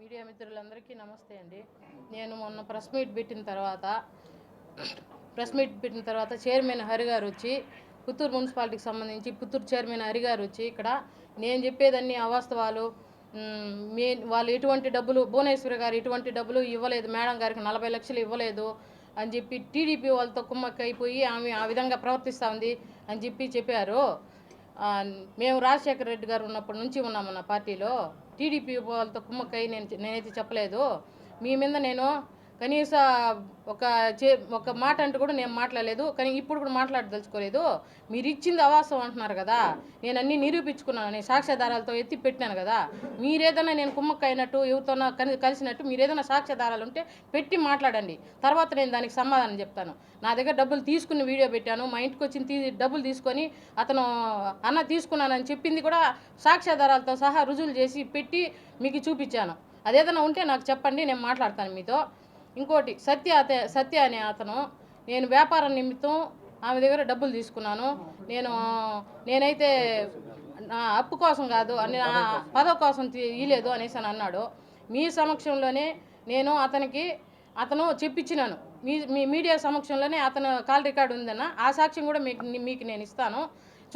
Media మిత్రులందరికీ నమస్తే అండి. నేను మొన్న ప్రెస్ మీట్ పెట్టిన తర్వాత ప్రెస్ మీట్ పెట్టిన తర్వాత చైర్మన్ హరి గారు వచ్చి పుత్తూరు మున్సిపాలిటీకి సంబంధించి పుత్తూరు చైర్మన్ హరి గారు వచ్చి ఇక్కడ నేను చెప్పేదన్ని అవాస్తవాలు. మే మీ వాళ్ళు ఎటువంటి డబ్బులు భువనేశ్వరి గారు ఎటువంటి డబ్బులు ఇవ్వలేదు మేడం గారికి నలభై లక్షలు ఇవ్వలేదు అని చెప్పి టీడీపీ వాళ్ళతో కుమ్మక్కైపోయి ఆమె ఆ విధంగా ప్రవర్తిస్తూ ఉంది అని చెప్పి చెప్పారు. మేము రాజశేఖర రెడ్డి గారు ఉన్నప్పటి నుంచి ఉన్నాము పార్టీలో. టీడీపీ వాళ్ళతో కుమ్మక్కై నేను నేనైతే చెప్పలేదు. మీ మీద నేను కనీస ఒక చే ఒక మాట అంటూ కూడా నేను మాట్లాడలేదు కానీ ఇప్పుడు కూడా మాట్లాడదలుచుకోలేదు. మీరు ఇచ్చింది అవాసం అంటున్నారు కదా నేను అన్నీ నిరూపించుకున్నాను నేను సాక్ష్యాధారాలతో ఎత్తి పెట్టాను కదా. మీరేదైనా నేను కుమ్మక్క అయినట్టు ఎవరితోనో కలి కలిసినట్టు మీరేదైనా సాక్ష్యాధారాలు ఉంటే పెట్టి మాట్లాడండి. తర్వాత నేను దానికి సమాధానం చెప్తాను. నా దగ్గర డబ్బులు తీసుకుని వీడియో పెట్టాను మా ఇంటికి వచ్చిన తీ డబ్బులు తీసుకొని అతను అన్న తీసుకున్నానని చెప్పింది కూడా సాక్ష్యాధారాలతో సహా రుజువులు చేసి పెట్టి మీకు చూపించాను. అదేదైనా ఉంటే నాకు చెప్పండి నేను మాట్లాడతాను మీతో. ఇంకోటి సత్య అతే సత్య అనే అతను నేను వ్యాపార నిమిత్తం ఆమె దగ్గర డబ్బులు తీసుకున్నాను. నేను నేనైతే నా అప్పు కోసం కాదు అని నా పదవి కోసం ఇలేదు అనేసి అని అన్నాడు. మీ సమక్షంలోనే నేను అతనికి అతను చెప్పించినాను. మీ మీ మీడియా సమక్షంలోనే అతను కాల్ రికార్డు ఉందన్న ఆ సాక్ష్యం కూడా మీకు మీకు నేను ఇస్తాను.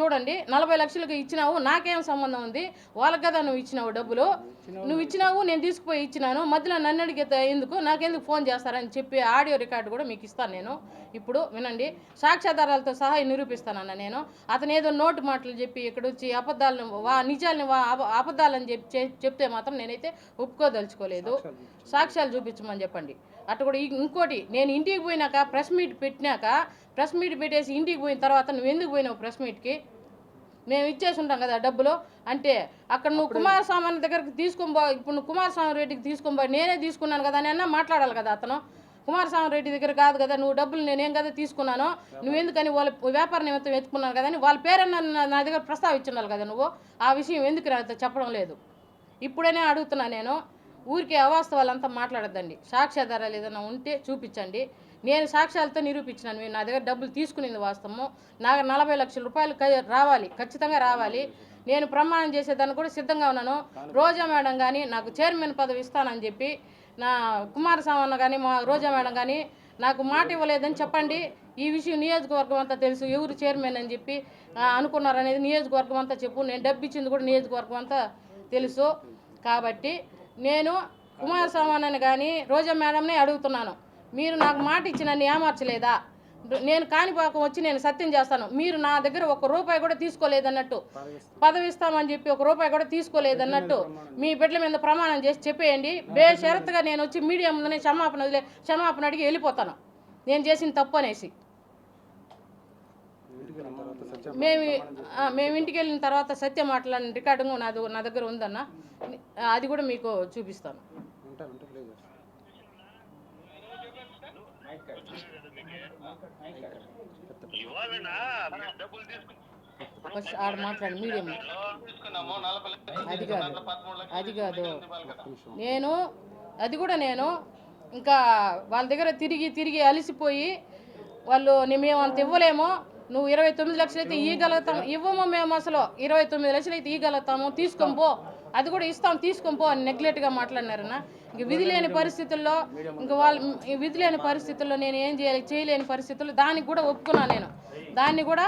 చూడండి నలభై లక్షలకు ఇచ్చినావు నాకేం సంబంధం ఉంది? వాళ్ళకి కదా నువ్వు ఇచ్చినావు డబ్బులు. నువ్వు ఇచ్చినావు నేను తీసుకుపోయి ఇచ్చినాను. మధ్యలో నన్ను అడిగితే ఎందుకు? నాకెందుకు ఫోన్ చేస్తారని చెప్పి ఆడియో రికార్డు కూడా మీకు ఇస్తాను నేను. ఇప్పుడు వినండి సాక్ష్యాధారాలతో సహా నిరూపిస్తానన్న నేను. అతను ఏదో నోటు మాటలు చెప్పి ఇక్కడ వచ్చి అబద్ధాలను వా నిజాలని వా అబ- అబద్ధాలని చెప్పి చెప్తే మాత్రం నేనైతే ఒప్పుకోదలుచుకోలేదు. సాక్ష్యాలు చూపించమని చెప్పండి. అటు కూడా ఇంకోటి నేను ఇంటికి పోయినాక ప్రెస్ మీట్ పెట్టినాక ప్రెస్ మీట్ పెట్టేసి ఇంటికి పోయిన తర్వాత నువ్వు ఎందుకు పోయినావు ప్రెస్ మీట్కి? మేము ఇచ్చేసి ఉంటాం కదా డబ్బులు. అంటే అక్కడ నువ్వు కుమారస్వామి అన్న దగ్గరికి తీసుకొని ఇప్పుడు నువ్వు కుమారస్వామి రెడ్డికి తీసుకొని నేనే తీసుకున్నాను కదా అని అన్నా మాట్లాడాలి కదా అతను. కుమారస్వామి రెడ్డి దగ్గర కాదు కదా నువ్వు డబ్బులు నేనేం కదా తీసుకున్నాను? నువ్వు ఎందుకని వాళ్ళ వ్యాపార నిమిత్తం ఎత్తుకున్నాను కదా అని వాళ్ళ పేరన్నా నా- దగ్గర ప్రస్తావించున్నారు కదా నువ్వు? ఆ విషయం ఎందుకు నాతో చెప్పడం లేదు. ఇప్పుడనే అడుగుతున్నా నేను. ఊరికే అవాస్తవాలంతా మాట్లాడద్దండి. సాక్ష్యాధారాలు ఏదైనా ఉంటే చూపించండి. నేను సాక్ష్యాలతో నిరూపించినాను. మీరు నా దగ్గర డబ్బులు తీసుకునేది వాస్తవము నాకు నలభై లక్షల రూపాయలు రావాలి ఖచ్చితంగా రావాలి. నేను ప్రమాణం చేసేదాన్ని కూడా సిద్ధంగా ఉన్నాను. రోజా మేడం కానీ నాకు చైర్మన్ పదవి ఇస్తానని చెప్పి నా కుమారస్వామి అన్న కానీ మా రోజా మేడం కానీ నాకు మాట ఇవ్వలేదని చెప్పండి. ఈ విషయం నియోజకవర్గం అంతా తెలుసు. ఎవరు చైర్మన్ అని చెప్పి అనుకున్నారనేది నియోజకవర్గం అంతా చెప్పు. నేను డబ్బు ఇచ్చింది కూడా నియోజకవర్గం అంతా తెలుసు. కాబట్టి నేను కుమారస్వామి అన్నని కానీ రోజా మేడంనే అడుగుతున్నాను. మీరు నాకు మాట ఇచ్చి నన్ను ఏమార్చలేదా నేను కాణిపాకం వచ్చి నేను సత్యం చేస్తాను. మీరు నా దగ్గర ఒక రూపాయి కూడా తీసుకోలేదన్నట్టు. పదవి ఇస్తామని చెప్పి ఒక రూపాయి కూడా తీసుకోలేదన్నట్టు. మీ బిడ్డల మీద ప్రమాణం చేసి చెప్పేయండి. బేషరతుగా నేను వచ్చి మీడియా ముందునే క్షమాపణ వదిలే క్షమాపణ అడిగి వెళ్ళిపోతాను. నేను చేసిన తప్పు అనేసి. మేము మేము ఇంటికి వెళ్ళిన తర్వాత సత్య మాట్లాడిన రికార్డింగ్ నాది నా దగ్గర ఉందన్న. అది కూడా మీకు చూపిస్తాను ఉంటాను ఉంటే ప్లే చేస్తాను ఇవ్వాలనా మీరు డబ్బులు తీసుకు ఫస్ట్ ఆడ మాట్లాడి మీడియం. అది కాదు. అది కాదు. నేను అది కూడా నేను. ఇంకా వాళ్ళ దగ్గర తిరిగి తిరిగి అలిసిపోయి వాళ్ళు మేము అంత ఇవ్వలేము. నువ్వు ఇరవై తొమ్మిది లక్షలు అయితే ఇవ్వగలుగుతాము ఇవ్వము మేము అసలు. ఇరవై తొమ్మిది లక్షలు అయితే ఇవ్వగలుగుతాము తీసుకొని పో. అది కూడా ఇస్తాం తీసుకొని పో అని నెగ్లెక్ట్గా మాట్లాడినారన్న ఇంక విధి లేని పరిస్థితుల్లో ఇంకా వాళ్ళు విధి లేని పరిస్థితుల్లో నేను ఏం చేయాలి చేయలేని పరిస్థితుల్లో దానికి కూడా ఒప్పుకున్నాను నేను. దాన్ని కూడా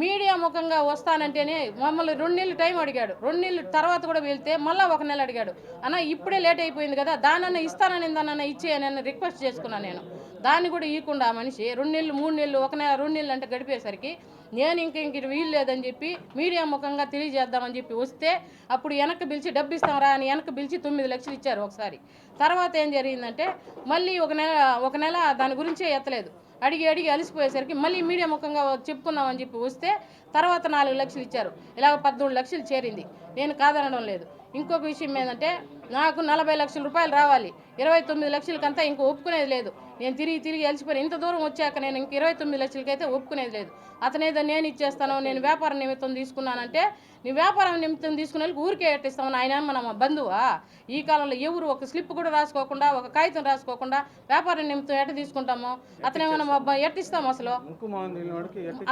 మీడియా ముఖంగా వస్తానంటేనే మమ్మల్ని రెండు నెలలు టైం అడిగాడు. రెండు నెలలు తర్వాత కూడా వెళ్తే మళ్ళీ ఒక నెల అడిగాడు. అన్న ఇప్పుడే లేట్ అయిపోయింది కదా దానన్న ఇస్తానని దానన్న ఇచ్చేయని రిక్వెస్ట్ చేసుకున్నాను నేను. దాన్ని కూడా ఇవ్వకుండా మనిషి రెండు నెలలు మూడు నెలలు ఒక నెల రెండు నెలలు అంటే గడిపేసరికి నేను ఇంక ఇంక వీలు లేదని చెప్పి మీడియా ముఖంగా తెలియజేద్దామని చెప్పి వస్తే అప్పుడు వెనక్కి పిలిచి డబ్బు ఇస్తాంరా అని వెనక్కి పిలిచి తొమ్మిది లక్షలు ఇచ్చారు ఒకసారి. తర్వాత ఏం జరిగిందంటే మళ్ళీ ఒక నెల ఒక నెల దాని గురించే ఎత్తలేదు. అడిగి అడిగి అలసిపోయేసరికి మళ్ళీ మీడియా ముఖంగా చెప్పుకుందామని చెప్పి వస్తే తర్వాత నాలుగు లక్షలు ఇచ్చారు. ఇలాగ పద్మూడు లక్షలు చేరింది. నేను కాదనడం లేదు. ఇంకొక విషయం ఏంటంటే నాకు నలభై లక్షల రూపాయలు రావాలి. ఇరవై తొమ్మిది లక్షలకంతా ఇంక ఒప్పుకునేది లేదు. నేను తిరిగి తిరిగి అలసిపోయి ఇంత దూరం వచ్చాక నేను ఇంక ఇరవై తొమ్మిది లక్షలకైతే ఒప్పుకునేది లేదు. అతనేదో నేను ఇచ్చేస్తాను నేను వ్యాపార నిమిత్తం తీసుకున్నానంటే నీ వ్యాపారం నిమిత్తం తీసుకునే ఊరికే ఎట్టిస్తామని ఆయన మన బంధువా? ఈ కాలంలో ఎవరు ఒక స్లిప్ కూడా రాసుకోకుండా ఒక కాగితం రాసుకోకుండా వ్యాపార నిమిత్తం ఎట్ట తీసుకుంటాము? అతనేమన్నా ఎట్టిస్తాము అసలు?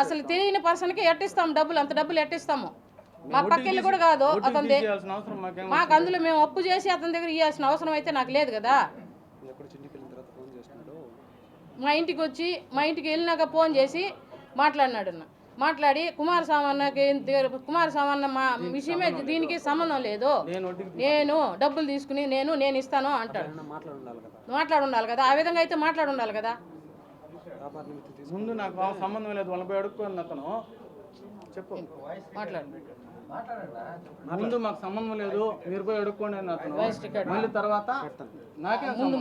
అసలు తెలియని పర్సన్కి ఎట్టిస్తాము డబ్బులు? అంత డబ్బులు ఎట్టిస్తాము? మా పక్కెళ్ళి కూడా కాదు అతని మాకేం అందులో మేము అప్పు చేసి అతని దగ్గర ఇవ్వాల్సిన అవసరం అయితే నాకు లేదు కదా. మా ఇంటికి వచ్చి మా ఇంటికి వెళ్ళినాక ఫోన్ చేసి మాట్లాడినాడు అన్న మాట్లాడి కుమార సామాన్యకి కుమార సామాన్య మా విషయమే దీనికి సంబంధం లేదు. నేను డబ్బులు తీసుకుని నేను నేను ఇస్తాను అంటాడు. మాట్లాడి ఉండాలి కదా. మాట్లాడి ఉండాలి కదా. ఆ విధంగా అయితే మాట్లాడి ఉండాలి కదా. ముందు నాకు ఆ సంబంధం లేదు. వాళ్ళని పోయి అతను. చెప్పు. మాట్లాడు. ముందు మాకు సంబంధం లేదు మీరు పోయి అడుక్కోండి అని అతను. మళ్ళీ తర్వాత నాకే ముందు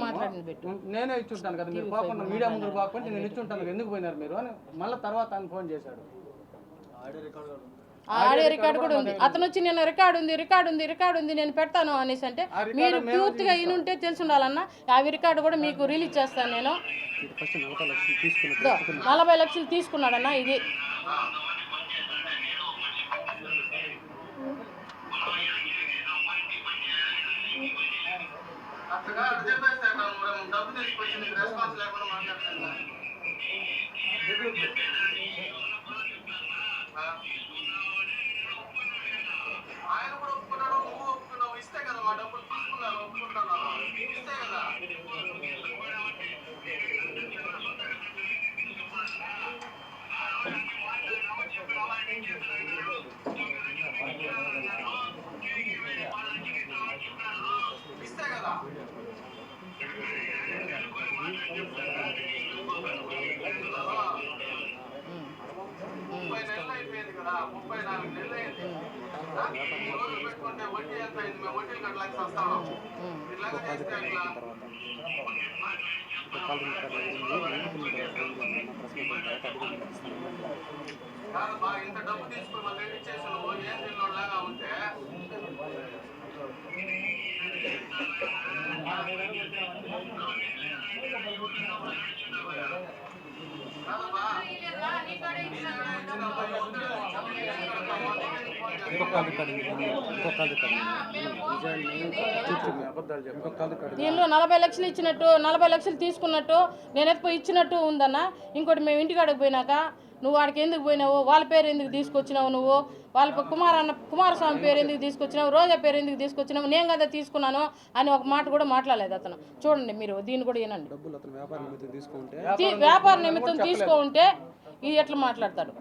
పెట్టు. నేనే ఇచ్చుంటాను కదా మీరు పోకుండా మీడియా ముందు పోకుండా నేను ఇచ్చుంటాను ఎందుకు పోయినారు మీరు అని మళ్ళీ తర్వాత ఆయన ఫోన్ చేశాడు. ఆడియో రికార్డు కూడా ఉంది. అతను వచ్చి నేను రికార్డు ఉంది రికార్డు ఉంది రికార్డు ఉంది నేను పెడతాను అనేసి అంటే మీరు పూర్తిగా ఈయనుంటే తెలిసి ఉండాలన్న అవి రికార్డు కూడా మీకు రిలీజ్ చేస్తాను నేను. నలభై లక్షలు తీసుకుని ఇదో, నలభై లక్షలు తీసుకున్నాడన్న డబ్బు తీసుకొచ్చి నీకు రెస్పాన్స్ లేకుండా మాట్లాడుతున్నా ఆయన కూడా ఒప్పుకున్నాడు నువ్వు ఒప్పుకున్నావు ఇస్తే కదా మా డబ్బులు. తర్వాత అడిగింది కాదు బా ఇంత డబ్బు తీసుకుని మళ్ళీ ఇచ్చేసి నువ్వు ఏం తిన్నోళ్ళగా ఉంటే కాదమ్మా దీనిలో నలభై లక్షలు ఇచ్చినట్టు నలభై లక్షలు తీసుకున్నట్టు నేను ఎత్తుపోయి ఇచ్చినట్టు ఉందన్న. ఇంకోటి మేము ఇంటికాడికి పోయినాక నువ్వు వాడికి ఎందుకు పోయినావు? వాళ్ళ పేరు ఎందుకు తీసుకొచ్చినావు నువ్వు? వాళ్ళ కుమార్ అన్న కుమారస్వామి పేరు ఎందుకు తీసుకొచ్చినావు? రోజా పేరు ఎందుకు తీసుకొచ్చినావు? నేను కదా తీసుకున్నాను అని ఒక మాట కూడా మాట్లాడలేదు అతను. చూడండి మీరు దీన్ని కూడా వినండి. వ్యాపార నిమిత్తం తీసుకుంటే తీ- వ్యాపార నిమిత్తం తీసుకో ఉంటే ఇది ఎట్లా మాట్లాడతాడు?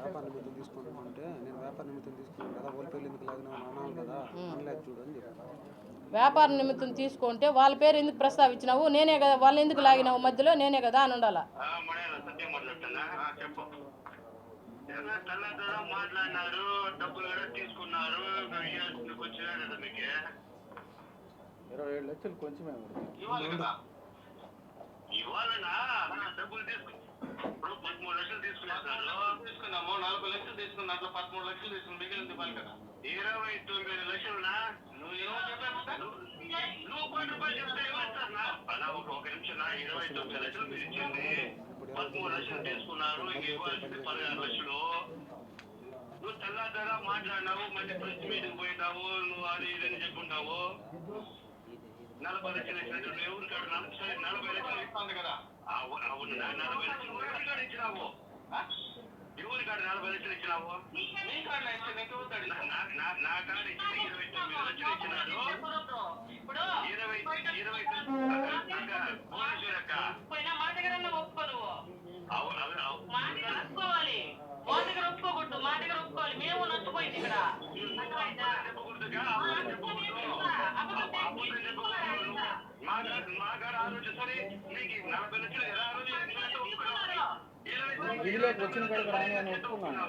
వ్యాపార నిమిత్తం నేను వ్యాపార నిమిత్తం తీసుకున్నాను కదా ఎందుకు లాగినా అనాలి కదా అనలేదు చూడు అని చెప్పాను. వ్యాపార నిమిత్తం తీసుకుంటే వాళ్ళ పేరు ఎందుకు ప్రస్తావించినావు? నేనే కదా వాళ్ళు ఎందుకు లాగినావు మధ్యలో? నేనే కదా అని ఉండాలా? మాట్లాడినారు డబ్బులు కూడా తీసుకున్నారు ఇరవై ఏడు లక్షలు కొంచెమే మరి. ఇవ్వాలి కదా ఇవ్వాలనా డబ్బులు తీసుకు ఇప్పుడు పదమూడు లక్షలు తీసుకున్నారు తీసుకున్నాము నలభై లక్షలు తీసుకున్న పదమూడు లక్షలు తీసుకుని మిగిలింది ఇవ్వాలి కదా. ఇరవై తొమ్మిది లక్షలునా? నువ్వు చెప్పావు నువ్వు కోటి రూపాయలు చెప్తే అలా ఒక నిమిషం నా ఇరవై తొమ్మిది లక్షలు మీరు ఇచ్చింది పదమూడు లక్షలు తీసుకున్నారు ఇంక ఇవ్వాల్సింది పదహారు లక్షలు. నువ్వు తెల్లారా మాట్లాడినావు మళ్ళీ ప్రెస్ మీటింగ్ పోయినావు నువ్వు అది అని చెప్పుంటావు నలభై లక్షలు ఇచ్చినట్టు ఎవరు కాడు నలభై నలభై లక్షలు ఇస్తుంది కదా. అవు- అవును నలభై లక్షలు ఎవరి కాడు ఇచ్చినావు? ఎవరి కాడు నలభై లక్షలు ఇచ్చినావు? నీ కాడు ఇంకెవరు నా కాడు ఇచ్చిన ఇరవై తొమ్మిది లక్షలు ఇచ్చినారు ఇరవై ఇరవై పోలీసులు అక్క. మా దగ్గర ఒప్పుకోరు అవు అవు అవు. మా దగ్గర ఒప్పుకోవాలి. మా దగ్గర ఒప్పుకోకూడదు. మా దగ్గర ఒప్పుకోవాలి. మేము నచ్చిపోయింది ఇక్కడ. అర్థమైందా? చెప్పకూడదు. చెప్పకూడదు. మా గారు మా గారు ఆలోచిస్తారు నీకు నలభై లక్షలు ఎలా విధిలోకి వచ్చిన కాడికి రాని అని ఒప్పుకున్నాను.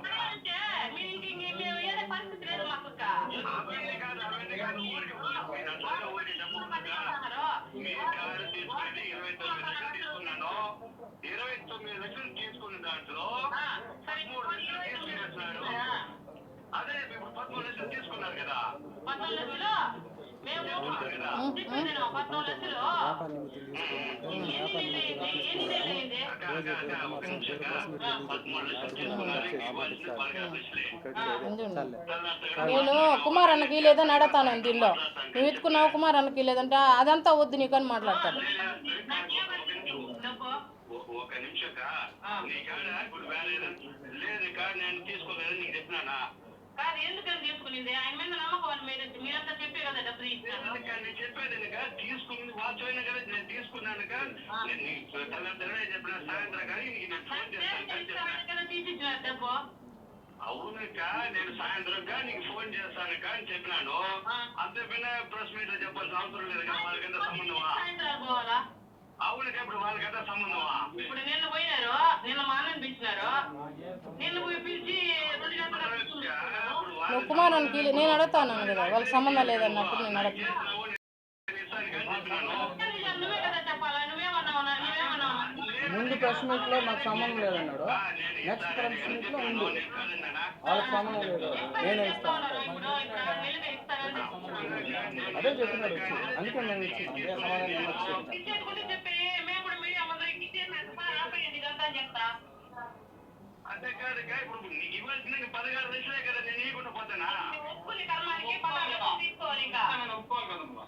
మాకు ఇరవై తొమ్మిది లక్షలు తీసుకున్నాను. ఇరవై తొమ్మిది లక్షలు తీసుకున్న దాంట్లో మూడు లక్షలు తీసుకునేస్తున్నారు అదే ఇప్పుడు పదమూడు లక్షలు తీసుకున్నారు కదా. పదమూడు లక్షలు? నేను కుమార్ అన్నకి లేదని అడతాను దీనిలో నువ్వు ఎత్తుకున్నావు కుమార్ అన్నకి లేదంటే అదంతా వద్దు నీకు అని ఒక నీ కాడ ఇప్పుడు లేదు నేను తీసుకోలేదని నీకు చెప్పినానా కాదు ఎందుకని తీసుకునింది? ఆయన మీద నమ్మకం అని మీరు మీరంతా చెప్పే కదా డబ్బులు ఇచ్చినారు అందుకే నేను చెప్పేది నీకు కదా నేను తీసుకున్నాను చెప్పిన సాయంత్రం కానీ నీకు నేను ఫోన్ చేస్తాను నేను నీకు ఫోన్ కా అని చెప్పినాను. అంతే పైన ప్రెస్ మీట్లో చెప్పాల్సిన అవసరం లేదు కదా వాళ్ళకంటే సంబంధమా? సాయంత్రాలు పోవాలా? అవునక్క ఇప్పుడు వాళ్ళకంటే సంబంధమా? ఇప్పుడు నిన్న పోయినారు నిన్న మా అన్నని పిలిచినారు. నిన్న పోయి పిలిచి నేను అడుగుతాను కదా వాళ్ళకి సంబంధం లేదన్నప్పుడు నేను అడుగుతాను నువ్వే కదా చెప్పాలా నువ్వేమన్నావు నువ్వేమన్నావు ముందు ప్రెస్ మీట్లో నాకు సంబంధం లేదన్నాడు. నెక్స్ట్ ప్రెస్ మీట్లో ఉంది. వాళ్ళకి సంబంధం లేదు. నేనే ఇస్తాను. అదే చెప్తున్నాడు వచ్చి. అందుకే నేను ఇచ్చి అదే సమాధానం మేము కాదు ఇప్పుడు ఇవ్వాల్సిన పదహారు నిమిషాలే కదా నేను ఇవ్వకుండా పోతానా ఒప్పుకోవాలి కదమ్మా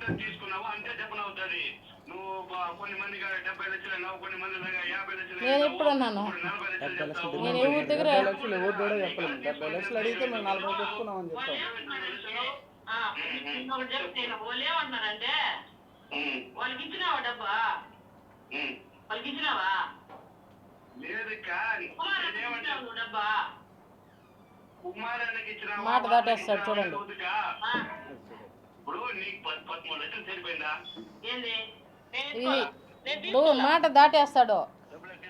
ఎంత తీసుకున్నావో అంతే చెప్పనవుతుంది నువ్వు బ- కొన్ని మంది డెబ్బై లక్షలు అన్నావు కొన్ని మంది దగ్గర యాభై లక్షలు నేను ఎప్పుడు అన్నాను? నేను ఎవరి దగ్గర? డెబ్బై లక్షలు ఎవరు కూడా చెప్పలేదు డెబ్బై లక్షలు అడిగితే మేము నలభై చెప్తే. ఏమంటున్నారంటే ఉమ్, వాళ్ళకి ఇచ్చినావా డబ్బా. వాళ్ళకి ఇచ్చినావా? లేదు నువ్వు డబ్బా? మాట దాటేస్తాడు చూడండి. ఆ, ఇప్పుడు నీకు పద్- పదమూడు లక్షలు సరిపోయిందా? ఏంది? నేను ఇది ఇస్తాను. నేను ఇప్పుడు తీసుకున్నా. మాట దాటేస్తాడు.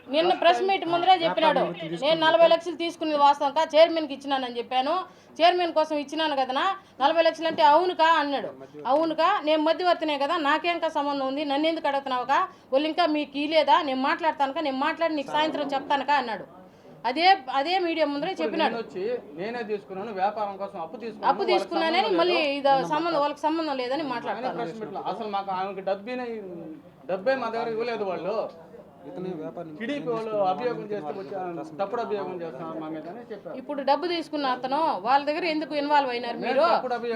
నిన్న ప్రెస్ మీట్ ముందరే చెప్పినాడు. నేను నలభై లక్షలు తీసుకుని వాస్తవం కా? చైర్మన్కి ఇచ్చినానని చెప్పాను. చైర్మన్ కోసం ఇచ్చినాను కదనా? నలభై లక్షలు అంటే అవునుకా అన్నాడు. అవునుకా నేను మధ్యవర్తినే కదా? నాకేంకా సంబంధం ఉంది? నన్ను ఎందుకు అడుగుతున్నావుకా వాళ్ళు ఇంకా మీకు ఇలేదా నేను మాట్లాడతానుకా నేను మాట్లాడి నీకు సాయంత్రం చెప్తానుకా అన్నాడు. అదే అదే మీడియా ముందరే చెప్పినాడు. నేను వచ్చి నేనే తీసుకున్నాను వ్యాపారం కోసం అప్పు తీసుకున్నాను అప్పు తీసుకున్నానని మళ్ళీ ఇది సంబంధం వాళ్ళకి సంబంధం లేదని ఆయన మాట్లాడతాను. ప్రెస్ మీట్లో అసలు మాకు ఆమెకి డబ్బినే డబ్బే మా దగ్గర ఇవ్వలేదు వాళ్ళు. ఇప్పుడు డబ్బు తీసుకున్న అతను వాళ్ళ దగ్గర ఎందుకు ఇన్వాల్వ్ అయినారు మీరు?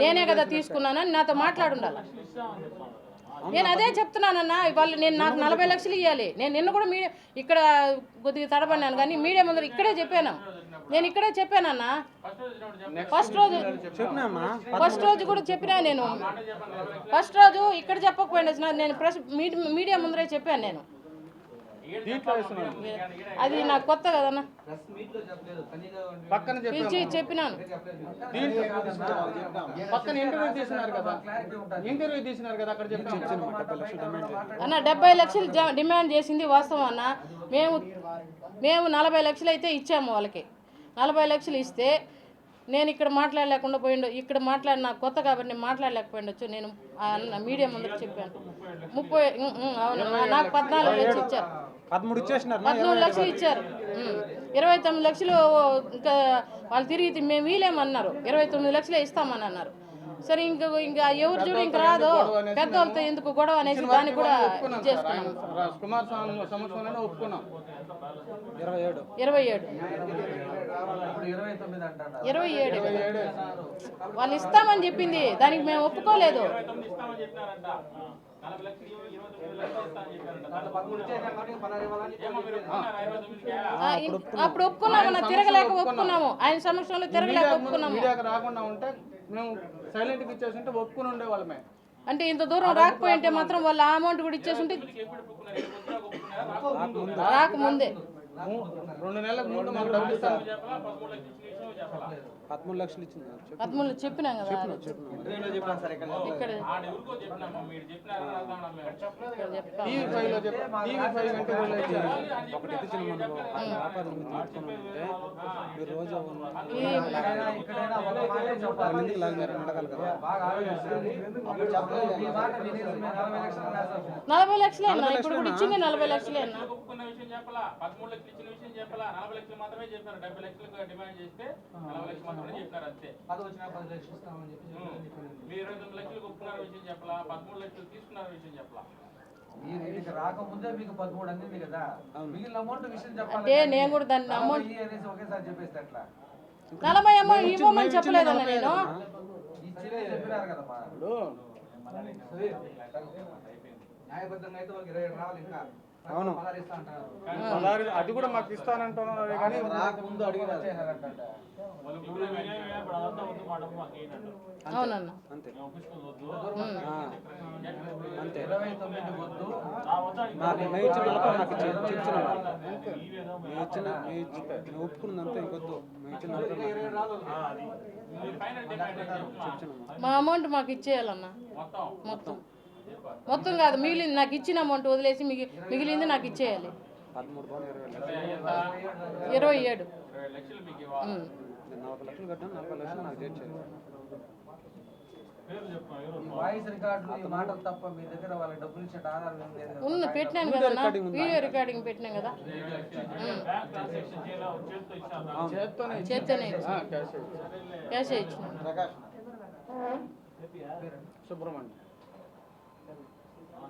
నేనే కదా తీసుకున్నానని నాతో మాట్లాడుండాలి? నేను అదే చెప్తున్నానన్నా వాళ్ళు నేను నాకు నలభై లక్షలు ఇవ్వాలి నేను నిన్న కూడా మీడియా ఇక్కడ కొద్దిగా తడబడినాను కానీ మీడియా ముందర ఇక్కడే చెప్పాను. నేను ఇక్కడే చెప్పానన్నా. ఫస్ట్ రోజు ఫస్ట్ రోజు కూడా చెప్పినా నేను. ఫస్ట్ రోజు ఇక్కడ చెప్పకపోయినా నేను ప్రెస్ మీడియా ముందరే చెప్పాను నేను. దీంట్లో వేస్తున్నాను అది నాకు కొత్త కదన్నా పక్కన పిలిచి చెప్పినాను. దీంట్లో పక్కన ఇంటర్వ్యూ తీసినారు కదా. ఇంటర్వ్యూ తీసినారు కదా అక్కడ చెప్పాము. డెబ్బై లక్షలు డిమాండ్ చేయాలి అన్న డెబ్బై లక్షలు డిమాండ్ చేసింది వాస్తవం అన్న. మేము మేము నలభై లక్షలు అయితే ఇచ్చాము వాళ్ళకి. నలభై లక్షలు ఇస్తే నేను ఇక్కడ మాట్లాడలేకుండా పోయిండు ఇక్కడ మాట్లాడి నాకు కొత్త కాబట్టి నేను మాట్లాడలేకపోయిండొచ్చు. నేను మీడియా ముందర చెప్పాను. ముప్పై అవును. నాకు పద్నాలుగు లక్షలు. ఇచ్చారు. పదమూడు పద్మూడు లక్షలు ఇచ్చారు. ఇరవై తొమ్మిది లక్షలు ఇంకా వాళ్ళు తిరిగి మేము వీలేమన్నారు ఇరవై తొమ్మిది లక్షలే ఇస్తామని అన్నారు. సరే ఇంకా ఇంకా ఎవరు చూడు ఇంకా రాదు. పెద్దవాళ్ళతో ఎందుకు గొడవ అనేసి దాన్ని కూడా చేసుకున్నాం. ఇరవై ఏడు. ఇరవై ఏడు. వాళ్ళు ఇస్తామని చెప్పింది. దానికి మేము ఒప్పుకోలేదు. అప్పుడు ఒప్పుకున్నాము తిరగలేక ఒప్పుకున్నాము. ఆయన సమక్షంలో తిరగలేక ఒప్పుకున్నాము. రాకుండా ఉంటే మేము సైలెంట్గా ఇచ్చేసి ఉంటే ఒప్పుకుని ఉండే వాళ్ళమే అంటే ఇంత దూరం రాకపోయింటే మాత్రం వాళ్ళు ఆ అమౌంట్ కూడా ఇచ్చేసుంటే రాకముందే. ము- రెండు నెలలకు ముందు మాకు డబ్బులు పదమూడు లక్షలు ఇచ్చింది పదమూడు చెప్పినాం కదా. ఇక్కడ ఇక్కడ చెప్తాం టీవీ ఫైవ్లో చెప్ప టీవీ ఫైవ్ ఇంటర్వ్యూలో ఇచ్చారు ఒకటి ఇచ్చిన మనం వ్యాపారం తీసుకున్నామంటే మీరు రోజు ఎందుకు లాగినారని అడగాలి కదా? నలభై లక్షలే అన్న. ఇప్పుడు ఇచ్చింది నలభై లక్షలే చెప్పాలా పదమూడు లక్షలు ఇచ్చిన విషయం చెప్పాలా నలభై లక్షలు మాత్రమే చెప్పారు. డెబ్బై లక్షలకు డిమాండ్ చేస్తే నలభై లక్షలు మాత్రమే చెప్పారు అంతే. మీరు ఇరవై తొమ్మిది లక్షలకు ఒప్పుకున్న విషయం చెప్పాలా పదమూడు లక్షలు తీసుకున్న విషయం చెప్పాలా. రాకముందే మీకు పదమూడు అందింది కదా. మిగిలిన అమౌంట్ విషయం చెప్పాలి అంటే నేను కూడా దాన్ని అమౌంట్ ఈ అనేసి ఒకేసారి చెప్పేస్తే అట్లా నలభై అమౌంట్ ఇవ్వమని చెప్పలేదన్న నేను? చెప్పినారు కదమ్మా. న్యాయబద్ధంగా అయితే వాళ్ళకి ఇరవై రావాలి ఇంకా. అవును. పదహారు అది కూడా మాకు ఇస్తానంటున్నారు కానీ రాకముందు అంతే. అంతే. ఇరవై తొమ్మిది వద్దు. నాకు నాకు ఒప్పుకున్నదంతా ఇంకొద్దు. ఇచ్చిన మా అమౌంట్ మాకు ఇచ్చేయాలన్న. మొత్తం. మొత్తం కాదు మిగిలింది నాకు ఇచ్చిన అమౌంట్ వదిలేసి మిగి మిగిలింది నాకు ఇచ్చేయాలి. ఇరవై ఏడు. ఉంది పెట్టినాను కదా రికార్డింగ్ ఉందా? వీడియో రికార్డింగ్ పెట్టినాం కదా? చేత్తోనే క్యాష్ ఇచ్చిన. ప్రకాష్ సుబ్రహ్మణ్యం.